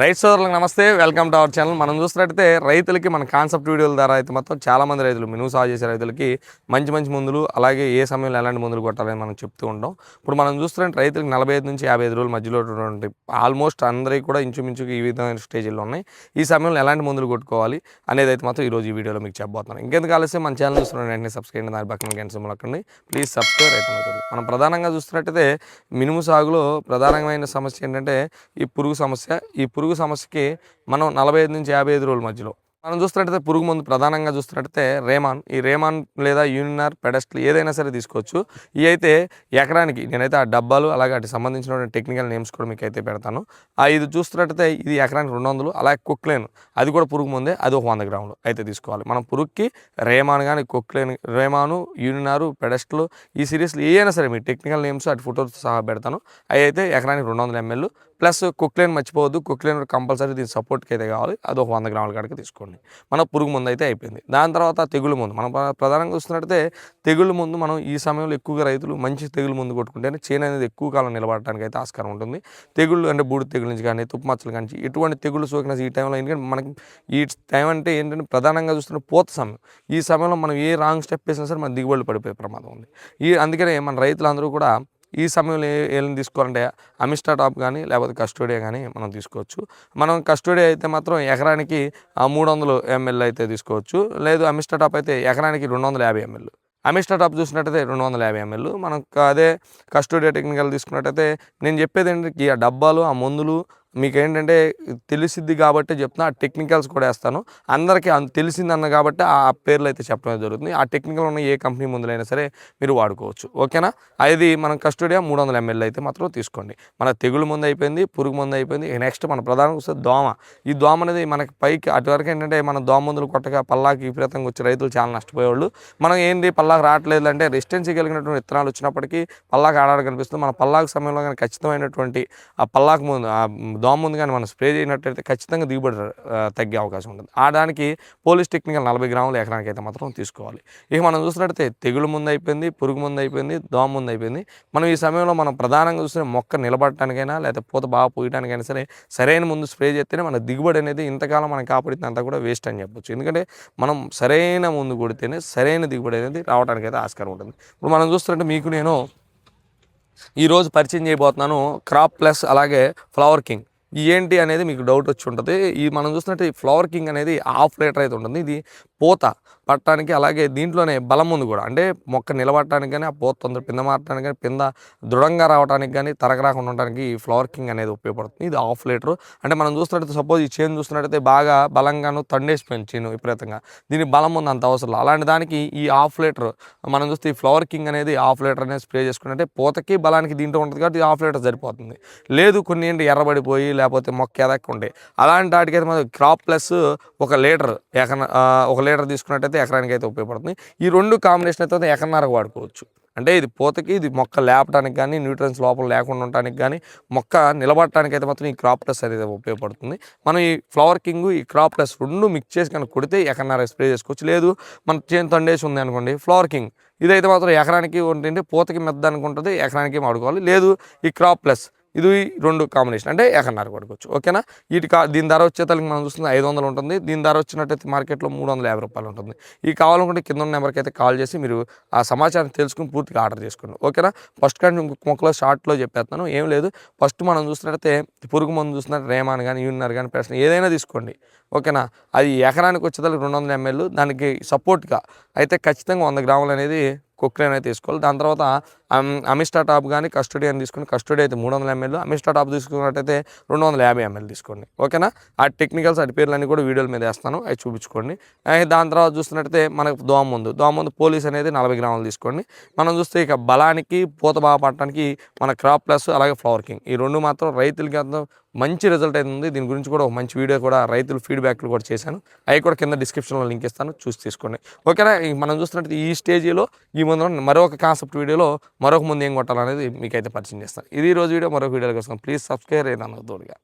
రైతు సోదరులకు నమస్తే వెల్కమ్ టు అవర్ ఛానల్. మనం చూసినట్టయితే రైతులకి మన కాన్సెప్ట్ వీడియోల ద్వారా అయితే మొత్తం చాలామంది రైతులు మినుము సాగు చేసే రైతులకి మంచి మంచి మందులు అలాగే ఏ సమయంలో ఎలాంటి మందులు కొట్టాలని మనం చెప్తూ ఉంటాం. ఇప్పుడు మనం చూస్తున్నట్టు రైతులకు నలభై ఐదు నుంచి యాభై ఐదు రోజుల మధ్యలో ఉన్నటువంటి ఆల్మోస్ట్ అందరికీ కూడా ఇంచుమించు ఈ విధమైన స్టేజ్లో ఉన్నాయి. ఈ సమయంలో ఎలాంటి మందులు కొట్టుకోవాలి అనేది అయితే మాత్రం ఈరోజు ఈ వీడియోలో మీకు చెప్పబోతున్నాను ఇంకెందుకు ఆలస్యం మన ఛానల్ చూస్తున్న వెంటనే సబ్స్క్రైబ్ దాని పక్కన గంట సింబల్ ప్లీజ్ సబ్స్క్రైబ్ రైతు మనం ప్రధానంగా చూస్తున్నట్టయితే మినుము సాగులో ప్రధానమైన సమస్య ఏంటంటే ఈ పురుగు సమస్య. ఈ పురుగు పురుగు సమస్యకి మనం నలభై ఐదు నుంచి యాభై ఐదు రోజుల మధ్యలో. మనం చూస్తున్నట్టయితే పురుగు మందు ప్రధానంగా చూస్తున్నట్టయితే రేమాన్. ఈ రేమాన్ లేదా యూనినార్ పెడస్ట్లు ఏదైనా సరే తీసుకోవచ్చు. ఇవి అయితే ఎకరానికి నేనైతే ఆ డబ్బాలు అలాగే వాటికి సంబంధించిన టెక్నికల్ నేమ్స్ కూడా మీకు అయితే పెడతాను. ఆ ఇది చూస్తున్నట్టయితే ఇది ఎకరానికి రెండు వందలు అలాగే కుక్లేన్ అది కూడా పురుగు ముందే అది ఒక వంద గ్రాములు అయితే తీసుకోవాలి. మనం పురుగుకి రేమాన్ కానీ కుక్లేన్ రేమాను యూనినారు పెడస్ట్లు ఈ సిరీస్లు ఏదైనా సరే మీ టెక్నికల్ నేమ్స్ అటు ఫోటోతో సహా పెడతాను. అవి అయితే ఎకరానికి రెండు వందల ఎంఎల్ ప్లస్ కుక్లైన్ మర్చిపోవద్దు. కుక్లైన్ కంపల్సరీ దీని సపోర్ట్కి అయితే కావాలి. అది ఒక వంద గ్రాముల కాడికి తీసుకోండి. మన పురుగు ముందు అయితే అయిపోయింది. దాని తర్వాత తెగులు ముందు. మనం ప్రధానంగా చూస్తున్నట్టయితే తెగులు ముందు మనం ఈ సమయంలో ఎక్కువగా రైతులు మంచి తెగులు ముందు కొట్టుకుంటేనే చేను అనేది ఎక్కువ కాలం నిలబడటానికి అయితే ఆస్కారం ఉంటుంది. తెగుళ్ళు అంటే బూడి తెగుల నుంచి కానీ తుప్పు మచ్చలు కానీ ఎటువంటి తెగులు సోకిన ఈ టైంలో ఎందుకంటే మనకి ఈ టైం అంటే ఏంటంటే ప్రధానంగా చూస్తున్న పోత సమయం. ఈ సమయంలో మనం ఏ రాంగ్ స్టెప్ వేసినా సరే మన దిగుబడులు పడిపోయే ప్రమాదం ఉంది. ఈ అందుకనే మన రైతులందరూ కూడా ఈ సమయంలో ఏ- ఏం తీసుకోవాలంటే అమిస్టా టాప్ కానీ లేకపోతే కస్టోడియా కానీ మనం తీసుకోవచ్చు. మనం కస్టోడియా అయితే మాత్రం ఎకరానికి మూడు వందలు ఎంఎల్ అయితే తీసుకోవచ్చు. లేదు అమిస్టా టాప్ అయితే ఎకరానికి రెండు వందల యాభై ఎంఎల్. అమిస్టా టాప్ చూసినట్టయితే రెండు వందల యాభై ఎంఎల్. మనం అదే కస్టోడియా టెక్నికల్ తీసుకున్నట్టయితే నేను చెప్పేది ఏంటంటే ఆ డబ్బాలు ఆ మందులు మీకు ఏంటంటే తెలిసిద్ది కాబట్టి చెప్తున్నా ఆ టెక్నికల్స్ కూడా వేస్తాను. అందరికీ తెలిసింది తెలిసిందన్న కాబట్టి ఆ పేర్లు అయితే చెప్పడం జరుగుతుంది. ఆ టెక్నికల్ ఉన్న ఏ కంపెనీ ముందులైనా సరే మీరు వాడుకోవచ్చు. ఓకేనా? అది మనం కస్టోడియా మూడు వందల ఎంఎల్ అయితే మాత్రం తీసుకోండి. మన తెగులు ముందు అయిపోయింది పురుగు ముందు అయిపోయింది. నెక్స్ట్ మన ప్రధానంగా వస్తే దోమ. ఈ దోమ అనేది మనకి పైకి అటువరకు ఏంటంటే మన దోమ మందులు కొట్టగా పల్లాకి విపరీతంగా వచ్చి రైతులు చాలా నష్టపోయేవాళ్ళు. మనం ఏంది పల్లాకు రావట్లేదు అంటే రెసిస్టెన్సీ కలిగినటువంటి విత్తనాలు వచ్చినప్పటికీ పల్లాకి ఆడాడు కనిపిస్తుంది. మన పల్లాకు సమయంలో కానీ ఖచ్చితమైనటువంటి ఆ పల్లాకు ముందు దోమ ఉంది కానీ మనం స్ప్రే చేయనట్టయితే ఖచ్చితంగా దిగుబడి తగ్గే అవకాశం ఉంటుంది. ఆ దానికి పోలీస్ టెక్నికల్ నలభై గ్రాములు ఎకరానికి అయితే మాత్రం తీసుకోవాలి. ఇక మనం చూసినట్టయితే తెగులు ముందు అయిపోయింది పురుగు ముందు అయిపోయింది దోమ ముందు అయిపోయింది. మనం ఈ సమయంలో మనం ప్రధానంగా చూసిన మొక్క నిలబడటానికైనా లేకపోతే పూత బాగా పూయడానికైనా సరే సరైన ముందు స్ప్రే చేస్తేనే మన దిగుబడి అనేది ఇంతకాలం మనం కాపాడితే అంతా కూడా వేస్ట్ అని చెప్పొచ్చు. ఎందుకంటే మనం సరైన ముందు కొడితేనే సరైన దిగుబడి అనేది రావడానికి అయితే ఆస్కారం ఉంటుంది. ఇప్పుడు మనం చూస్తుంటే మీకు నేను ఈరోజు పరిచయం చేయబోతున్నాను క్రాప్ ప్లస్ అలాగే ఫ్లవర్ కింగ్. ఏంటి అనేది మీకు డౌట్ వచ్చి ఉంటుంది. ఈ మనం చూసినట్టు ఈ ఫ్లవర్ కింగ్ అనేది హాఫ్ లీటర్ అయితే ఉంటుంది. ఇది పూత పట్టడానికి అలాగే దీంట్లోనే బలం ఉంది కూడా. అంటే మొక్క నిలబడటానికి కానీ ఆ పూత తొందర పింద మారటానికి కానీ పింద దృఢంగా రావడానికి కానీ తరగరాకుండా ఉండడానికి ఈ ఫ్లవర్ కింగ్ అనేది ఉపయోగపడుతుంది. ఇది హాఫ్ లీటర్. అంటే మనం చూస్తున్నట్టయితే సపోజ్ ఈ చేను చూస్తున్నట్టయితే బాగా బలంగాను తండేసిపోయింది చేను విపరీతంగా. దీనికి బలం ఉంది అంత అవసరం అలాంటి దానికి ఈ హాఫ్ లీటర్ మనం చూస్తే ఈ ఫ్లవర్ కింగ్ అనేది హాఫ్ లీటర్ అనేది స్ప్రే చేసుకుంటే పూతకి బలానికి దీంట్లో ఉంటుంది కాబట్టి హాఫ్ లీటర్ సరిపోతుంది. లేదు కొన్ని ఏంటి ఎర్రబడిపోయి లేకపోతే మొక్క ఎదక్క అలాంటి వాటికి అయితే మనం క్రాప్ ప్లస్ ఒక లీటర్ ఎకర ఒక లీటర్ తీసుకున్నట్టయితే ఎకరానికి అయితే ఉపయోగపడుతుంది. ఈ రెండు కాంబినేషన్ అయితే ఎకరన్నరకు వాడుకోవచ్చు. అంటే ఇది పూతకి ఇది మొక్క లేపడానికి కానీ న్యూట్రన్స్ లోపల లేకుండా ఉండడానికి కానీ మొక్క నిలబడటానికి అయితే మాత్రం ఈ క్రాప్ ప్లస్ అనేది ఉపయోగపడుతుంది. మనం ఈ ఫ్లవర్ కింగ్ ఈ క్రాప్ ప్లస్ రెండు మిక్స్ చేసి కనుక కొడితే ఎకరన్నర స్ప్రే చేసుకోవచ్చు. లేదు మన చేను తండేసి ఉంది అనుకోండి ఫ్లవర్ కింగ్ ఇదైతే మాత్రం ఎకరానికి ఉంటుంది పూతకి మెద్ద అనుకుంటుంది ఎకరానికి వాడుకోవాలి. లేదు ఈ క్రాప్ ప్లస్ ఇది రెండు కాంబినేషన్ అంటే ఎకన్నర పడుకోవచ్చు ఓకేనా? వీటి కా దీని ధర వచ్చేతలకి మనం చూస్తుంది ఐదు వందలు ఉంటుంది. దీని ధర వచ్చినట్టయితే మార్కెట్లో మూడు వందల యాభై రూపాయలు ఉంటుంది. ఈ కావాలనుకుంటే కింద ఉన్న నెంబర్కి అయితే కాల్ చేసి మీరు ఆ సమాచారం తెలుసుకుని పూర్తిగా ఆర్డర్ చేసుకోండి. ఓకేనా? ఫస్ట్ కానీ ఇంకొక మొక్కలో షార్ట్లో చెప్పేస్తాను. ఏం లేదు. ఫస్ట్ మనం చూసినట్టయితే పురుగు మందు చూసినట్టు రేమాన్ కానీ యూనినర్ కానీ ప్రశ్న ఏదైనా తీసుకోండి. ఓకేనా? అది ఎకరానికి వచ్చేతలకి రెండు వందల ఎంఎల్. దానికి సపోర్ట్గా అయితే ఖచ్చితంగా వంద గ్రాములు అనేది కుక్రేన్ అయితే తీసుకోవాలి. దాని తర్వాత అమిస్టా టాప్ కానీ కస్టడీ అని తీసుకుని కస్టడీ అయితే మూడు వందల ఎంఎల్ అమిస్టా టాప్ తీసుకున్నట్టయితే రెండు వందల యాభై ఎంఎల్ తీసుకోండి. ఓకేనా? ఆ టెక్నికల్స్ అటు పేర్లన్నీ కూడా వీడియోల మీద వేస్తాను. అవి చూపించుకోండి. దాని తర్వాత చూస్తున్నట్టయితే మనకు దోమ ముందు దోమ ముందు పోలీస్ అనేది నలభై గ్రాములు తీసుకోండి. మనం చూస్తే ఇక బలానికి పూత బాగా పట్టడానికి మన క్రాప్ ప్లస్ అలాగే ఫ్లవర్ కింగ్. ఈ రెండు మాత్రం రైతులకి మంచి రిజల్ట్ అయితే ఉంది. దీని గురించి కూడా ఒక మంచి వీడియో కూడా రైతులు ఫీడ్బ్యాక్లు కూడా చేశాను. అవి కూడా కింద డిస్క్రిప్షన్లో లింక్ ఇస్తాను. చూసి తీసుకోండి. ఓకేనా? మనం చూస్తున్నట్టు ఈ స్టేజీలో ఈ ముందు మరొక కాన్సెప్ట్ వీడియోలో మరొక ముందు ఏం కొట్టాలనేది మీకైతే పరిచయం చేస్తాను. ఇది రోజు వీడియో మరొక వీడియో కోసం ప్లీజ్ సబ్స్క్రైబ్ అయినా తోడుగా.